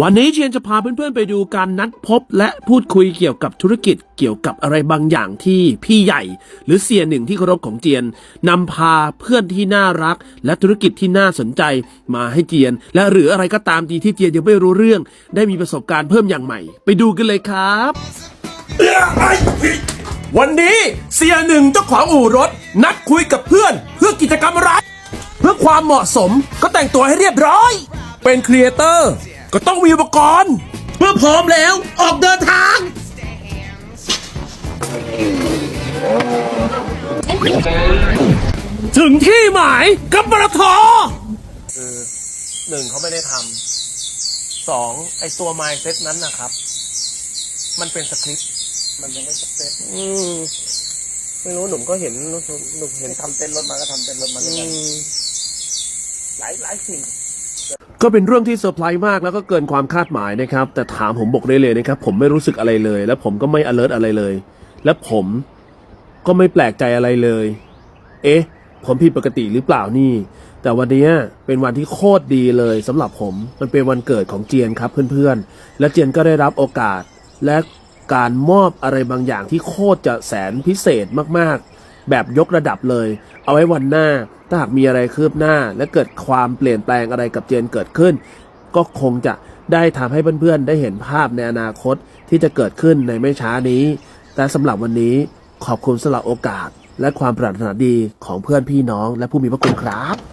วันนี้เชียนจะพาเพื่อนๆไปดูการนัดพบและพูดคุยเกี่ยวกับธุรกิจเกี่ยวกับอะไรบางอย่างที่พี่ใหญ่ หรือเสียหนึ่งที่เคารพของเจียนนำพาเพื่อนที่น่ารัก และธุรกิจที่น่าสนใจมาให้เจียน และหรืออะไรก็ตามทีที่เจียนยังไม่รู้เรื่อง ได้มีประสบการณ์เพิ่มอย่างใหม่ ไปดูกันเลยครับ วันนี้เสียหนึ่งเจ้าของอู่รถ นัดคุยกับเพื่อนเพื่อกิจกรรมอะไรเพื่อความเหมาะสมก็แต่งตัวให้เรียบร้อย เป็นครีเอเตอร์ ก็ต้องมีอุปกรณ์เมื่อพร้อมแล้วออกเดินทาง ถึงที่หมายกับปตทคือหนึ่งเขาไม่ได้ทำสองไอตัว mindset นั้นนะครับ มันเป็นสคริปต์มันยังไม่สเปซอืมไม่รู้หนุ่มก็เห็นหนุ่มหนุ่มเห็นทำเต้นรถมาก็ทำเต้นรถมาเหมือนกันหลายหลายสิ่ง ก็เป็นเรื่องที่เซอร์ไพรส์มากแล้วก็เกินความคาดหมายนะครับ แต่ถามผมบอกได้เลยนะครับ ผมไม่รู้สึกอะไรเลย และผมก็ไม่ alert อะไรเลย และผมก็ไม่แปลกใจอะไรเลย เอ๊ะ ผมผิดปกติหรือเปล่านี่ แต่วันนี้เป็นวันที่โคตรดีเลยสำหรับผมมันเป็นวันเกิดของเจียนครับเพื่อนๆ และเจียนก็ได้รับโอกาสและการมอบอะไรบางอย่างที่โคตรจะแสนพิเศษมากๆ แบบยกระดับเลย เอาไว้วันหน้า ถ้าหากมีอะไรคืบหน้า และเกิดความเปลี่ยนแปลงอะไรกับเจนเกิดขึ้น ก็คงจะได้ทำให้เพื่อนๆ ได้เห็นภาพในอนาคตที่จะเกิดขึ้นในไม่ช้านี้ แต่สำหรับวันนี้ขอบคุณสำหรับโอกาส และความปรารถนาดีของเพื่อนพี่น้องและผู้มีพระคุณครับ